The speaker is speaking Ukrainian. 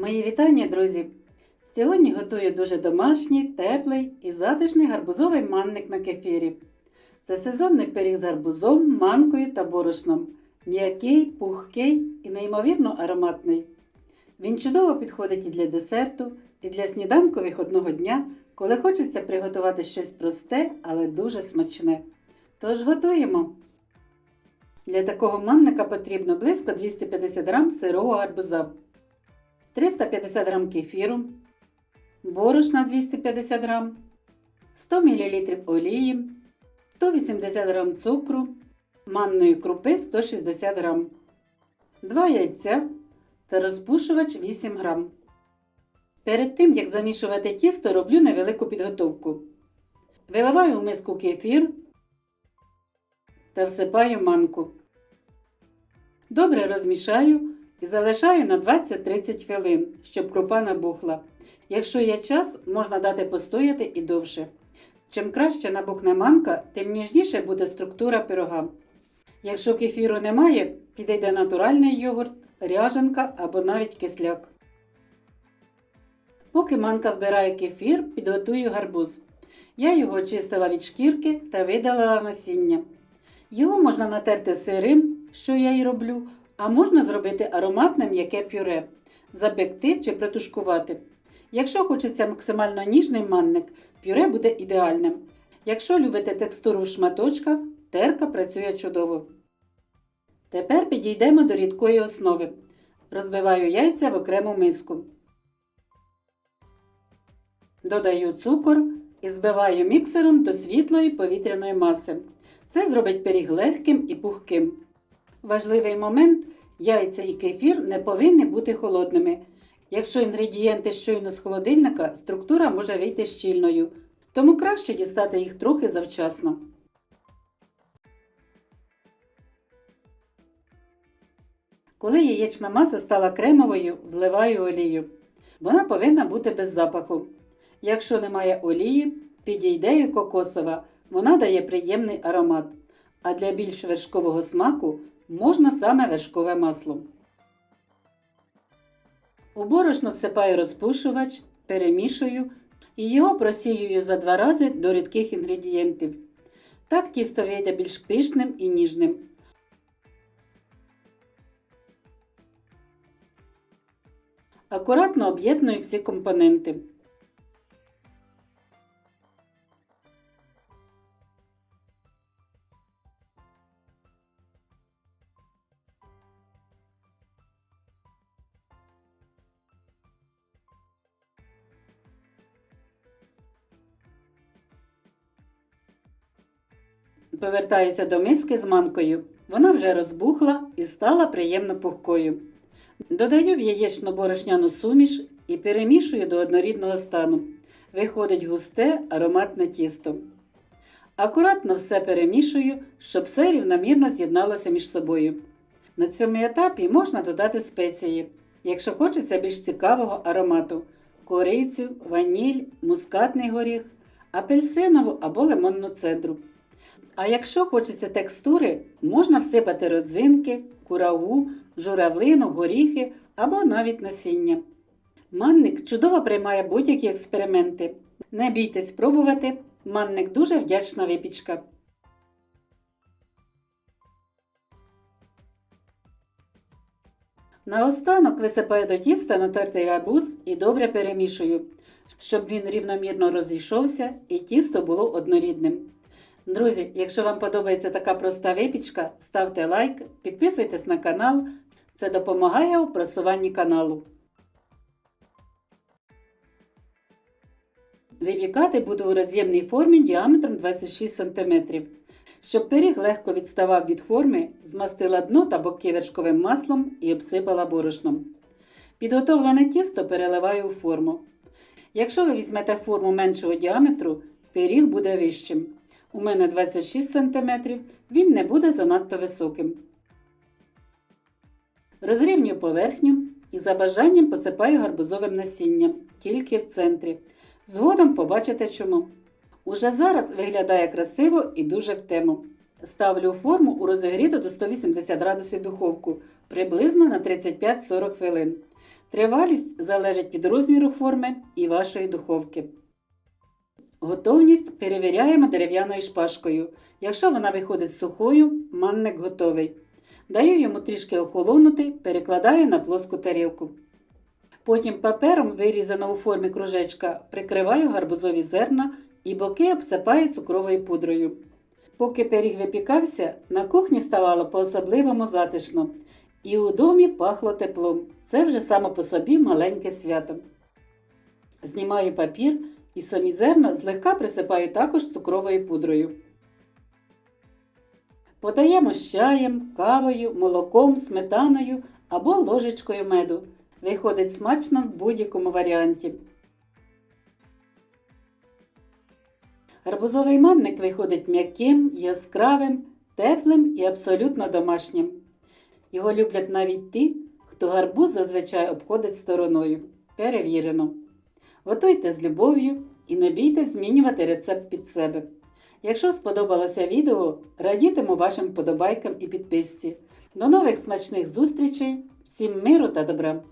Мої вітання, друзі! Сьогодні готую дуже домашній, теплий і затишний гарбузовий манник на кефірі. Це сезонний пиріг з гарбузом, манкою та борошном. М'який, пухкий і неймовірно ароматний. Він чудово підходить і для десерту, і для сніданку виходного дня, коли хочеться приготувати щось просте, але дуже смачне. Тож готуємо! Для такого манника потрібно близько 250 г сирого гарбуза. 350 г кефіру, борошна 250 г, 100 мл олії, 180 г цукру, манної крупи 160 г, 2 яйця та розпушувач 8 г. Перед тим, як замішувати тісто, роблю невелику підготовку. Виливаю в миску кефір та всипаю манку. Добре розмішаю і залишаю на 20-30 хвилин, щоб крупа набухла. Якщо є час, можна дати постояти і довше. Чим краще набухне манка, тим ніжніше буде структура пирога. Якщо кефіру немає, підійде натуральний йогурт, ряженка або навіть кисляк. Поки манка вбирає кефір, підготую гарбуз. Я його очистила від шкірки та видалила насіння. Його можна натерти сирим, що я й роблю, а можна зробити ароматне м'яке пюре, запекти чи притушкувати. Якщо хочеться максимально ніжний манник, пюре буде ідеальним. Якщо любите текстуру в шматочках, терка працює чудово. Тепер підійдемо до рідкої основи. Розбиваю яйця в окрему миску. Додаю цукор і збиваю міксером до світлої повітряної маси. Це зробить пиріг легким і пухким. Важливий момент яйця і кефір не повинні бути холодними. Якщо інгредієнти щойно з холодильника, структура може вийти щільною, тому краще дістати їх трохи завчасно. Коли яєчна маса стала кремовою, вливаю олію. Вона повинна бути без запаху. Якщо немає олії, підійде і кокосова. Вона дає приємний аромат. А для більш вершкового смаку можна саме вершкове масло. У борошно всипаю розпушувач, перемішую і його просіюю за два рази до рідких інгредієнтів. Так тісто вийде більш пишним і ніжним. Акуратно об'єдную всі компоненти. Повертаюся до миски з манкою. Вона вже розбухла і стала приємно пухкою. Додаю в яєчно-борошняну суміш і перемішую до однорідного стану. Виходить густе ароматне тісто. Акуратно все перемішую, щоб все рівномірно з'єдналося між собою. На цьому етапі можна додати спеції, якщо хочеться більш цікавого аромату: корицю, ваніль, мускатний горіх, апельсинову або лимонну цедру. А якщо хочеться текстури, можна всипати родзинки, курагу, журавлину, горіхи або навіть насіння. Манник чудово приймає будь-які експерименти. Не бійтесь пробувати, манник дуже вдячна випічка. Наостанок висипаю до тіста натертий гарбуз і добре перемішую, щоб він рівномірно розійшовся і тісто було однорідним. Друзі, якщо вам подобається така проста випічка, ставте лайк, підписуйтесь на канал. Це допомагає у просуванні каналу. Випікати буду у роз'ємній формі діаметром 26 см. Щоб пиріг легко відставав від форми, змастила дно та боки вершковим маслом і обсипала борошном. Підготовлене тісто переливаю у форму. Якщо ви візьмете форму меншого діаметру, пиріг буде вищим. У мене 26 см, він не буде занадто високим. Розрівнюю поверхню і за бажанням посипаю гарбузовим насінням, тільки в центрі. Згодом побачите чому. Уже зараз виглядає красиво і дуже в тему. Ставлю форму у розігріту до 180 градусів духовку приблизно на 35-40 хвилин. Тривалість залежить від розміру форми і вашої духовки. Готовність перевіряємо дерев'яною шпажкою. Якщо вона виходить сухою, манник готовий. Даю йому трішки охолонути, перекладаю на плоску тарілку. Потім папером, вирізано у формі кружечка, прикриваю гарбузові зерна і боки обсипаю цукровою пудрою. Поки пиріг випікався, на кухні ставало по-особливому затишно, і у домі пахло теплом. Це вже само по собі маленьке свято. Знімаю папір і самі зерна злегка присипаю також цукровою пудрою. Подаємо з чаєм, кавою, молоком, сметаною або ложечкою меду. Виходить смачно в будь-якому варіанті. Гарбузовий манник виходить м'яким, яскравим, теплим і абсолютно домашнім. Його люблять навіть ті, хто гарбуз зазвичай обходить стороною. Перевірено. Готуйте з любов'ю і не бійтесь змінювати рецепт під себе. Якщо сподобалося відео, радітиму вашим подобайкам і підписці. До нових смачних зустрічей! Всім миру та добра!